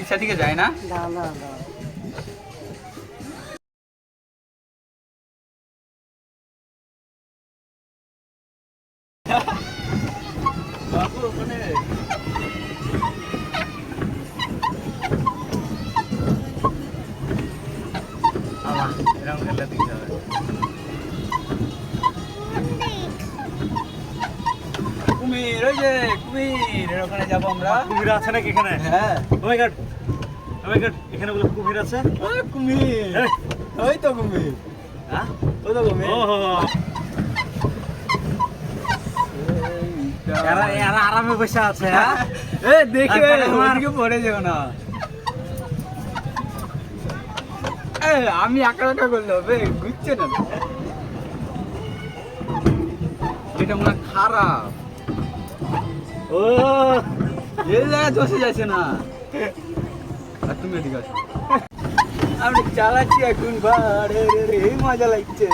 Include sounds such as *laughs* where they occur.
রিক্সা দিকে যায় না? না না না। বাবু ওখানে। এরকম খেললে দিতে হবে কুমির ওই যে কুমির ওখানে যাব আমরা। কুমির আছে নাকি এখানে? হ্যাঁ। ও মাই গড ও গড এখানে বলে কুমির আছে? কুমির ওই তো কুমির। হ্যাঁ? ওই তো কুমির। এরা এরা আরামে বসে আছে হ্যাঁ? *laughs* এ দেখে ওদিকে পড়ে যাও না। আমি একা একা করলে হবে ঘুরছে না। এটা মনে খারাপ। ও এই জায়গায় যাচ্ছে না। আর তুমি এদিকে আসো। আমি চালাচ্ছি এখন বাড়ে রে, মজা লাগছে।